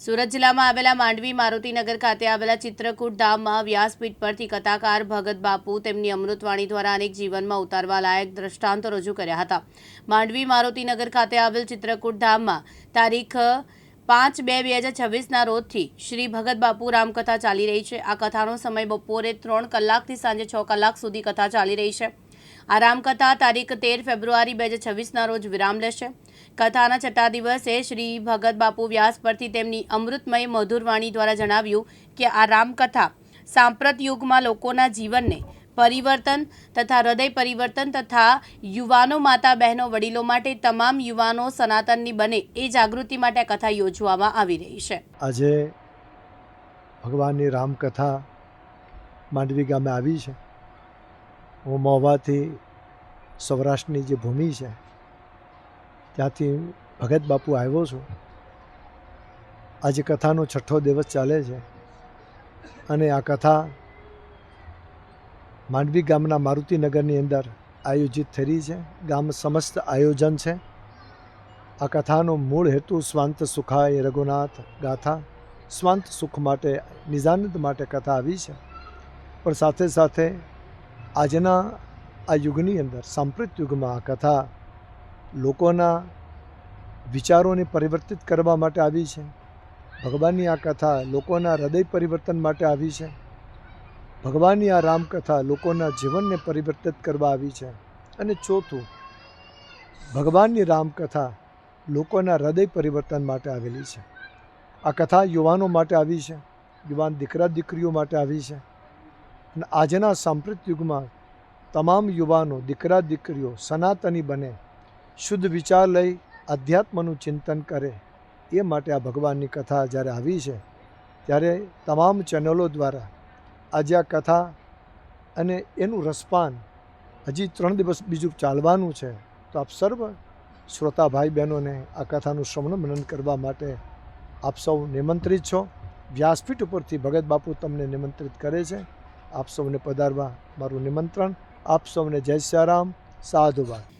સુરત જિલ્લામાં આવેલા માંડવી મારુતિનગર ખાતે આવેલા ચિત્રકૂટ ધામમાં વ્યાસપીઠ પરથી કથાકાર ભગત બાપુ તેમની અમૃતવાણી દ્વારા અનેક જીવનમાં ઉતારવા લાયક દ્રષ્ટાંતો રજૂ કર્યા હતા. માંડવી મારુતિનગર ખાતે આવેલ ચિત્રકૂટ ધામમાં તારીખ પાંચ બે બે હજાર છવ્વીસના રોજથી શ્રી ભગત બાપુ રામકથા ચાલી રહી છે. આ કથાનો સમય બપોરે ત્રણ કલાકથી સાંજે છ કલાક સુધી કથા ચાલી રહી છે. આ રામકથા તારીખ તેર ફેબ્રુઆરી બે હજાર છવ્વીસના રોજ વિરામ લેશે. કથાના છઠ્ઠા દિવસે શ્રી ભગત બાપુ વ્યાસ પરથી તેમની અમૃતમય મધુરવાણી દ્વારા જણાવ્યું કે આ રામકથા સાંપ્રત યુગમાં લોકોના જીવનને પરિવર્તન તથા હૃદય પરિવર્તન તથા યુવાનો માતા બહેનો વડીલો માટે તમામ યુવાનો સનાતનની બને એ જાગૃતિ માટે કથા યોજવામાં આવી રહી છે. આજે ભગવાનની રામકથા માંડવી ગામે આવી છે. હું મહોબાથી સૌરાષ્ટ્રની જે ભૂમિ છે ત્યાંથી ભગત બાપુ આવ્યો છું. આજે કથાનો છઠ્ઠો દિવસ ચાલે છે અને આ કથા માંડવી ગામના મારુતિનગરની અંદર આયોજિત થઈ રહી છે. ગામ સમસ્ત આયોજન છે. આ કથાનો મૂળ હેતુ સ્વાંત સુખાય રઘુનાથ ગાથા. સ્વાંત સુખ માટે, નિજાનંદ માટે કથા આવી છે. પણ સાથે સાથે આજના આ યુગની અંદર, સાંપ્રત યુગમાં આ કથા લોકોના વિચારોને પરિવર્તિત કરવા માટે આવી છે. ભગવાનની આ કથા લોકોના હૃદય પરિવર્તન માટે આવી છે. ભગવાનની આ રામકથા લોકોના જીવનને પરિવર્તિત કરવા આવી છે. અને ચોથું, ભગવાનની રામકથા લોકોના હૃદય પરિવર્તન માટે આવેલી છે. આ કથા યુવાનો માટે આવી છે, યુવાન દીકરા દીકરીઓ માટે આવી છે. અને આજના સાંપ્રત યુગમાં તમામ યુવાનો, દીકરા દીકરીઓ સનાતની બને શુદ્ધ વિચાર લઈ અધ્યાત્મનું ચિંતન કરે, એ માટે આ ભગવાનની કથા જ્યારે આવી છે, ત્યારે તમામ ચેનલો દ્વારા આજે આ કથા અને એનું રસપાન હજી ત્રણ દિવસ બીજું ચાલવાનું છે, તો આપ સર્વ શ્રોતા ભાઈ બહેનોને આ કથાનું શ્રવણ મનન કરવા માટે આપ સૌ નિમંત્રિત છો. વ્યાસપીઠ ઉપરથી ભગત બાપુ તમને નિમંત્રિત કરે છે. આપ સૌને પધારવા મારું નિમંત્રણ. આપ સૌને જય સિયારામ સાધુવાદ.